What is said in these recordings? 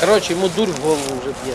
Коротше, йому дурь в голову вже б'є.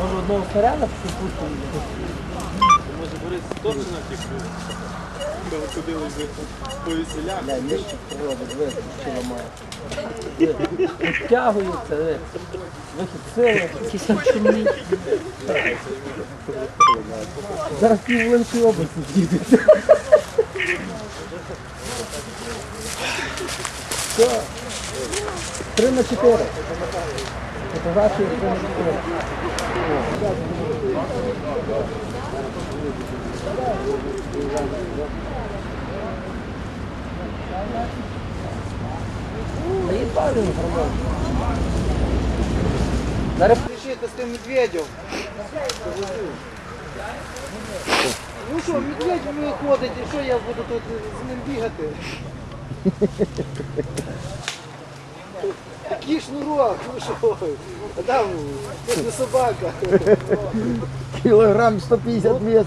Може одного снаряда пустимо? Може Борис точно тільки ходили по весілях. Ламає. Втягується. Вихід сили. Якийсь. Зараз пів Волинської області з'їдеться. Все. Три на чотири. Фотографії три на чотири. Зараз Рішити з тим медведем. Ну що, медведь виходить, і що я буду тут з ним бігати? Такий шнурок, ну що, а там це не собака. кілограм 150 місць.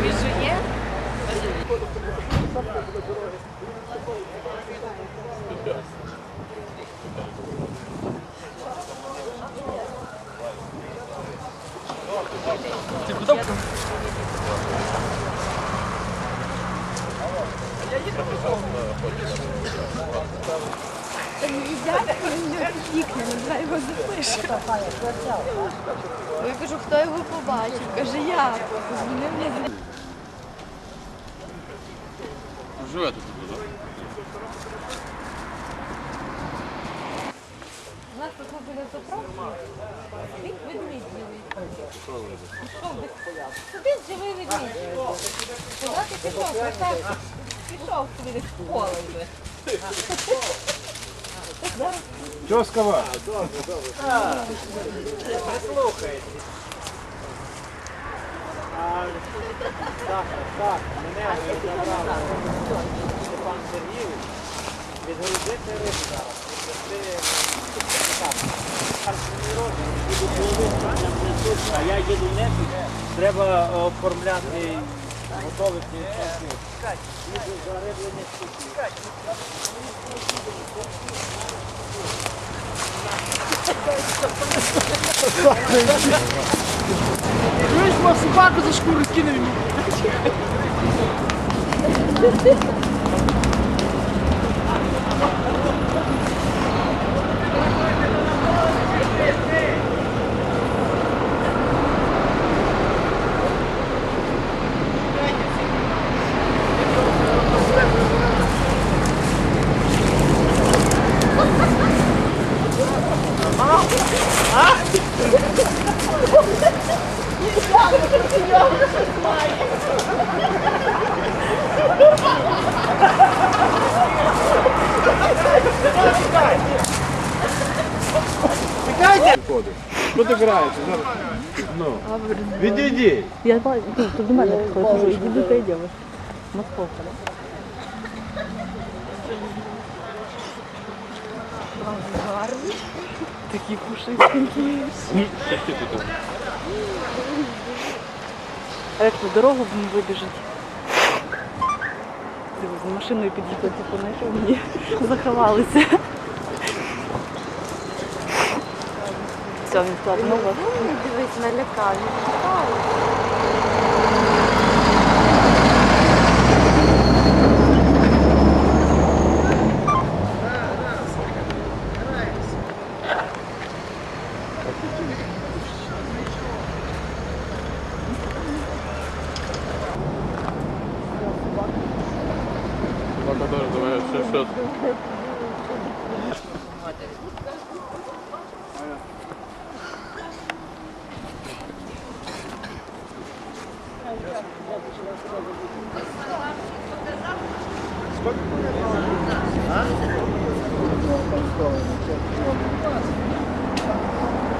Свіжує? Вікна, давай його запише. Я кажу, хто його побачив? Каже, я. Позвонив мені. Живе тут, так? У нас тут біля заправки. Він ведмідь живий. Пішов десь. Він живий ведмідь. Куди ти пішов? Красавчик. Пішов собі десь в поле вже. Чоскова. Так, так, мене забрав Степан Сергійович. Відгородити рибу зараз. А я їду не. Треба оформляти готових інформацій. Чуєш, мав собаку за шкуру скинув йому. Що ти граєш? Ну. Відійди. Я бачу, ну, то до мене підходить, кажу, іди до тієї дівчинки. Московка, да? Такі пушистенькі. А як на дорогу вибіжить? З машиною під'їхав, типу, знайшов мені, заховалися. Все, він вас. Дивись, налякав.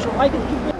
Що, майки такі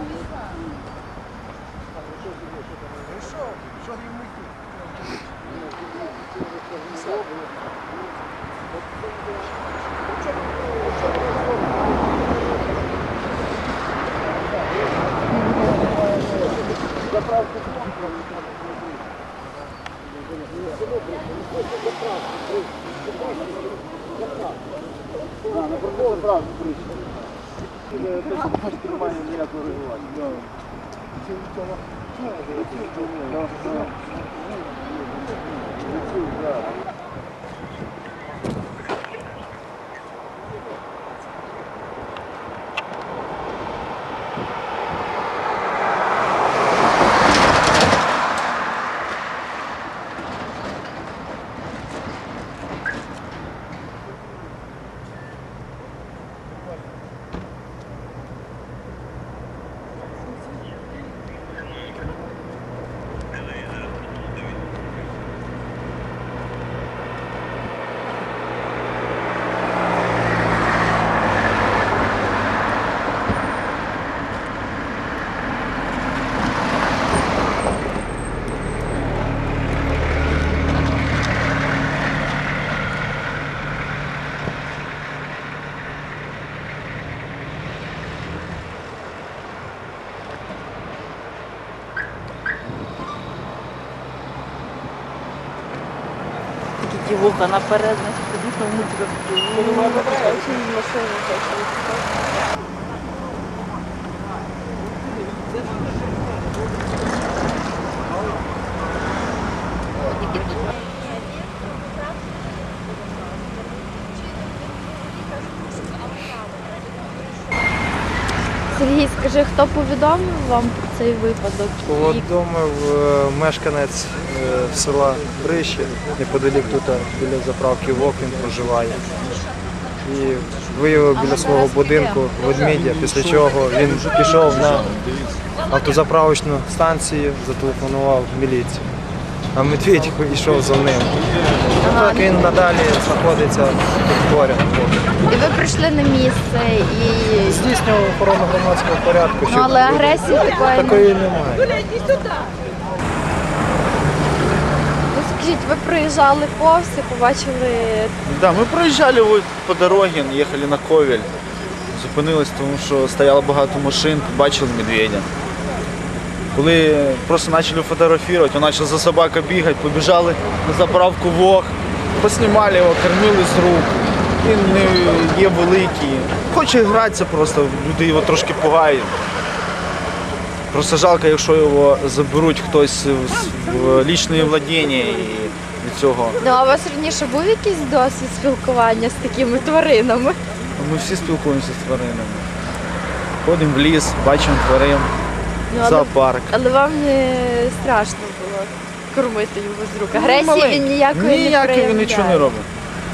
вуха наперед, значить, з машини хоче. Сергій, скажи, хто повідомив вам цей випадок? І Повідомив е, мешканець е, села Бриші, неподалік тут е, біля заправки ВОК він проживає. І виявив біля свого будинку ведмедя, після чого він пішов на автозаправочну станцію, зателефонував в міліцію. А медведь йшов за ним. Так він надалі знаходиться поряд. І ви прийшли на місце і Здійснював охорону громадського порядку. ну, щоб але агресії такої не такої немає. Ну, скажіть, ви проїжджали повз і побачили Да, ми проїжджали вот по дороге, їхали на Ковель. Зупинились, тому що стояло багато машин, бачили медведя. Коли просто почали фотографувати, він почав за собакою бігати, побіжали на заправку ВОГ, поснімали його, кормили з рук. Він не є великий. Хоче гратися просто, люди його трошки пугають. Просто жалко, якщо його заберуть хтось в- лічне владіння і від цього. Ну, а у вас раніше був якийсь досвід спілкування з такими тваринами? Ми всі спілкуємося з тваринами. Ходимо в ліс, бачимо тварин, Ну, але, зоопарк. але вам не страшно було кормити його з рук. Агресії він ніякої не Ніякої він проявляє. нічого не робить.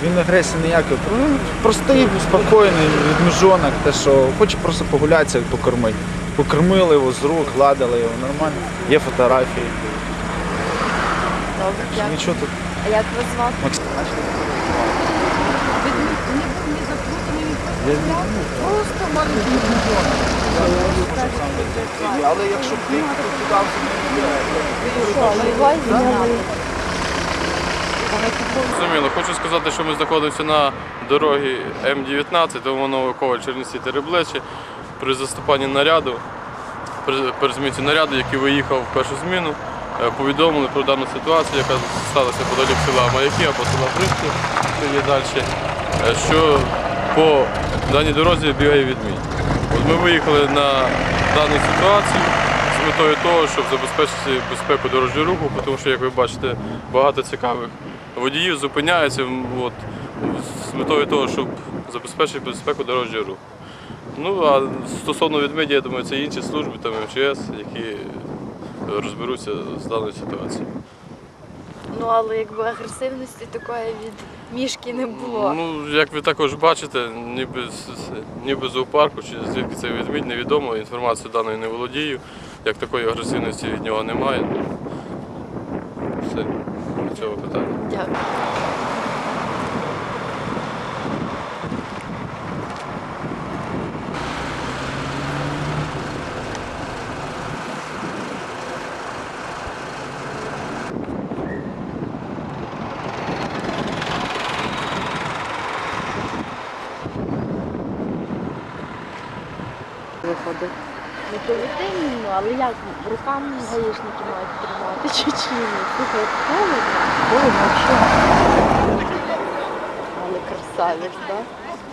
Він агресії ніякої. Він простий, спокійний, відміжонок, те, що хоче просто погулятися, покормити. Покормили його з рук, гладили його, нормально. Є фотографії. Добре, дякую. Нічого тут. А як вас звати? Максим. Але якщо б ти Його зняли. Зрозуміло, хочу сказати, що ми знаходимося на дорогі М19, тому новий коваль Чернівці Тереблечі. При заступанні наряду, при, зміці наряду, який виїхав в першу зміну, е, повідомили про дану ситуацію, яка сталася подалік села Маяки або села Бризьки, що є далі, е, що по даній дорозі бігає відмінь. От ми виїхали на дану ситуацію з метою того, щоб забезпечити безпеку дорожнього руху, тому що, як ви бачите, багато цікавих водіїв зупиняються от, з метою того, щоб забезпечити безпеку дорожнього руху. Ну а стосовно відмеді, я думаю, це інші служби, там МЧС, які розберуться з даною ситуацією. Ну, але якби агресивності такої від мішки не було. Ну, як ви також бачите, ніби ніби зоопарку, чи звідки це відмідь, невідомо. Інформацію даної не володію. Як такої агресивності від нього немає. Ну, Все цього питання. Дякую. Виходить. Ну, повідомлено, але як руками гаїшники мають тримати чи ні? Слухай, холодно. Холодно, взагалі. Але красавець, так?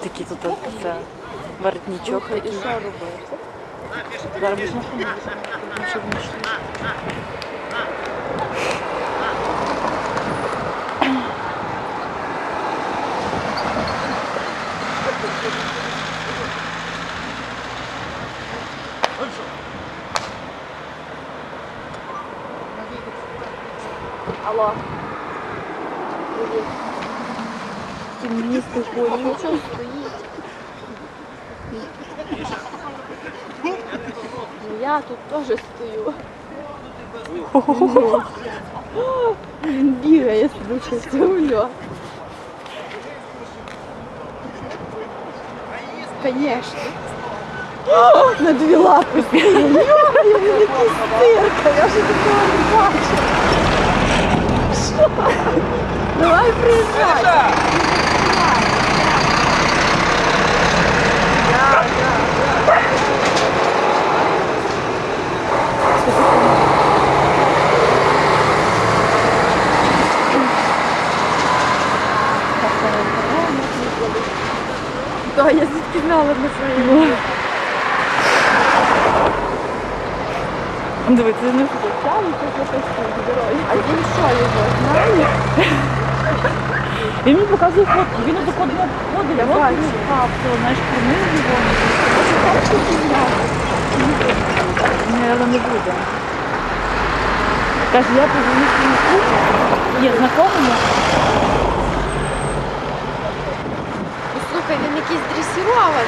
Такий тут це воротничок І такий. що робити? Зараз машину їхати, щоб не йшли. Алло. Привіт. Місто Ой, нічого стоїть. Ну, Я тут теж стою. Він бігає, це ульо. Конечно. На дві лапи стоїть. Цирка, я вже такого не бачила. Що? Давай приїжджай. Да, я звідки знала на своєму. Диви, це не А він що його знає? І мені показує фотку, він до одного ходить, я бачу. Знаєш, кормив його. Ні, але не буде. Каже, я позвоню своєму кучу. Є знакомому. Слухай, він якийсь дресірований.